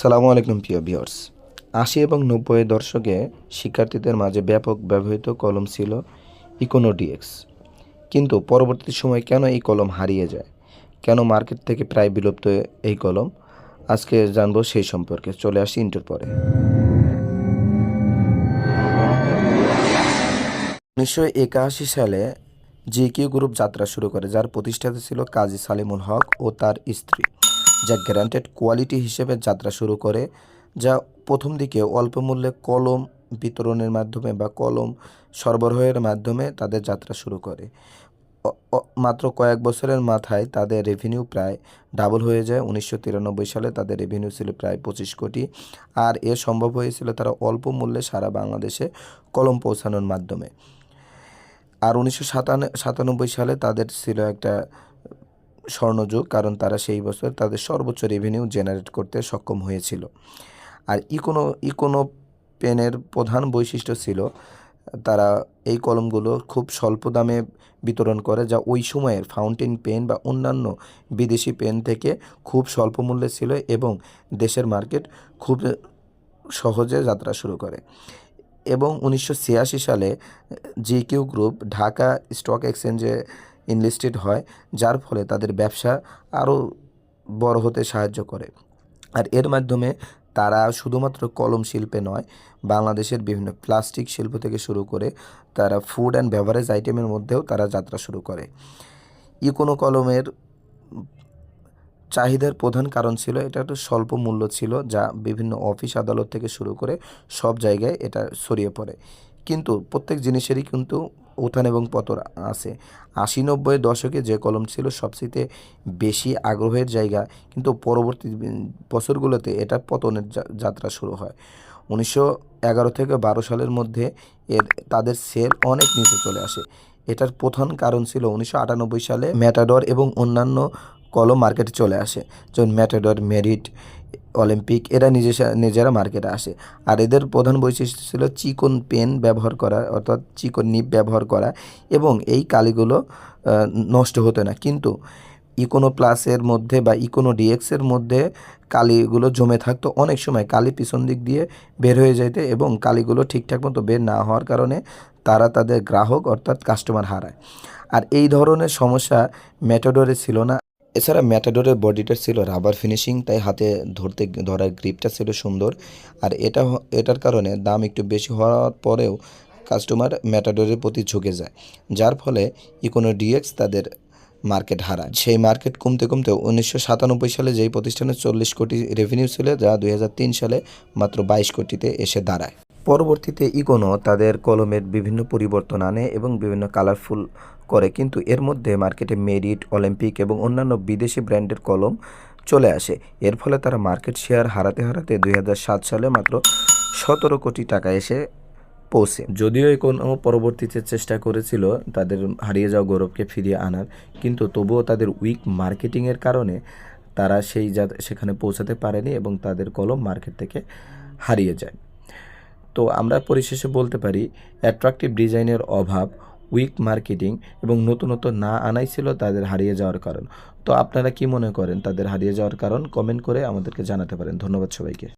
আসসালামু আলাইকুম, প্রিয় ভিউয়ার্স। আশি এবং নব্বই দশকে শিক্ষার্থীদের মাঝে ব্যাপক ব্যবহৃত কলম ছিল ইকোনোডিএক্স কিন্তু পরবর্তী সময় কেন এই কলম হারিয়ে যায়? কেন মার্কেট থেকে প্রায় বিলুপ্ত এই কলম? আজকে জানব সেই সম্পর্কে। চলে আসি ইন্টার পরে। উনিশশো একাশি সালে জি কিউ গ্রুপ যাত্রা শুরু করে, যার প্রতিষ্ঠাতা ছিল কাজী সালিমুল হক ও তার স্ত্রী। যা গ্যারান্টেড কোয়ালিটি হিসেবে যাত্রা শুরু করে, যা প্রথম দিকে অল্প মূল্যে কলম বিতরণের মাধ্যমে বা কলম সরবরাহের মাধ্যমে তাদের যাত্রা শুরু করে। মাত্র কয়েক বছরের মাথায় তাদের রেভিনিউ প্রায় ডাবল হয়ে যায়। উনিশশো তিরানব্বই সালে তাদের রেভিনিউ ছিল প্রায় পঁচিশ কোটি। আর এ সম্ভব হয়েছিল তারা অল্প মূল্যে সারা বাংলাদেশে কলম পৌঁছানোর মাধ্যমে। আর উনিশশো সাতানব্বই সালে তাদের ছিল একটা স্বর্ণযুগ, কারণ তারা সেই বছর তাদের সর্বোচ্চ রেভিনিউ জেনারেট করতে সক্ষম হয়েছিল। আর ইকোনো ইকোনো পেনের প্রধান বৈশিষ্ট্য ছিল, তারা এই কলমগুলো খুব স্বল্প দামে বিতরণ করে, যা ওই সময়ের ফাউন্টেন পেন বা অন্যান্য বিদেশি পেন থেকে খুব স্বল্প মূল্যে ছিল এবং দেশের মার্কেট খুব সহজে যাত্রা শুরু করে। এবং উনিশশো ছিয়াশি সালে G Q group Dhaka stock এক্সচেঞ্জে ইনলিস্টেড হয়, যার ফলে তাদের ব্যবসা আরও বড় হতে সাহায্য করে। আর এর মাধ্যমে তারা শুধুমাত্র কলম শিল্পে নয়, বাংলাদেশের বিভিন্ন প্লাস্টিক শিল্প থেকে শুরু করে তারা ফুড অ্যান্ড বেভারেজ আইটেমের মধ্যেও তারা যাত্রা শুরু করে। ইকোনো কলমের চাহিদার প্রধান কারণ ছিল, এটা একটা স্বল্প মূল্য ছিল, যা বিভিন্ন অফিস আদালত থেকে শুরু করে সব জায়গায় এটা ছড়িয়ে পড়ে। কিন্তু প্রত্যেক জিনিসেরই কিন্তু উত্থান এবং পতন আছে। আশি নব্বই দশকে যে কলম ছিল সবচেয়ে বেশি আগ্রহের জায়গা, কিন্তু পরবর্তী বছরগুলোতে এটা পতনের যাত্রা শুরু হয়। উনিশশো এগারো থেকে বারো সালের মধ্যে এর, তাদের সেল অনেক নিচে চলে আসে। এটার প্রধান কারণ ছিল উনিশশো আটানব্বই সালে ম্যাটাডর এবং অন্যান্য কলম মার্কেটে চলে আসে, যেমন ম্যাটাডর, মেরিট অলিম্পিক, এরা নিজে নিজেরা মার্কেটে আসে। আর এদের প্রধান বৈশিষ্ট্য ছিল চিকন পেন ব্যবহার করা, অর্থাৎ চিকন নিপ ব্যবহার করা এবং এই কালিগুলো নষ্ট হতো না। কিন্তু ইকোনো প্লাসের মধ্যে বা ইকোনো ডিএক্সের মধ্যে কালিগুলো জমে থাকতো। অনেক সময় কালি পিছন দিক দিয়ে বের হয়ে যেত এবং কালিগুলো ঠিকঠাক মতো বের না হওয়ার কারণে তারা তাদের গ্রাহক, অর্থাৎ কাস্টমার হারায়। আর এই ধরনের সমস্যা ম্যাটাডোরে ছিল না। এছাড়া ম্যাটাডোরের বডিটা ছিল রাবার ফিনিশিং তাই হাতে ধরতে, ধরার গ্রিপটা ছিল সুন্দর। আর এটা এটার কারণে দাম একটু বেশি হওয়ার পরেও কাস্টমার ম্যাটাডোরের প্রতি ঝুঁকে যায়, যার ফলে ইকোনো ডিএক্স তাদের মার্কেট হারায়। সেই মার্কেট কমতে কমতে উনিশশো সাতানব্বই সালে যেই প্রতিষ্ঠানের চল্লিশ কোটি রেভিনিউ ছিল, যা দুই হাজার তিন সালে মাত্র বাইশ কোটিতে এসে দাঁড়ায়। পরবর্তীতে ইকোনো তাদের কলমের বিভিন্ন পরিবর্তন আনে এবং বিভিন্ন কালারফুল করে। কিন্তু এর মধ্যে মার্কেটে মেরিট অলিম্পিক এবং অন্যান্য বিদেশি ব্র্যান্ডের কলম চলে আসে। এর ফলে তারা মার্কেট শেয়ার হারাতে হারাতে দুই হাজার সাত সালে মাত্র সতেরো কোটি টাকা এসে পৌঁছে। যদিও কোনো পরবর্তীতে চেষ্টা করেছিল তাদের হারিয়ে যাওয়া গৌরবকে ফিরিয়ে আনার, কিন্তু তবুও তাদের উইক মার্কেটিংয়ের কারণে তারা সেই যা সেখানে পৌঁছাতে পারেনি এবং তাদের কলম মার্কেট থেকে হারিয়ে যায়। তো আমরা পরিশেষে বলতে পারি অ্যাট্রাকটিভ ডিজাইনের অভাব উইক মার্কেটিং এবং নতুনত্ব না আনাই ছিল তাদের হারিয়ে যাওয়ার কারণ। তো আপনারা কি মনে করেন তাদের হারিয়ে যাওয়ার কারণ? কমেন্ট করে আমাদেরকে জানাতে পারেন। ধন্যবাদ সবাইকে।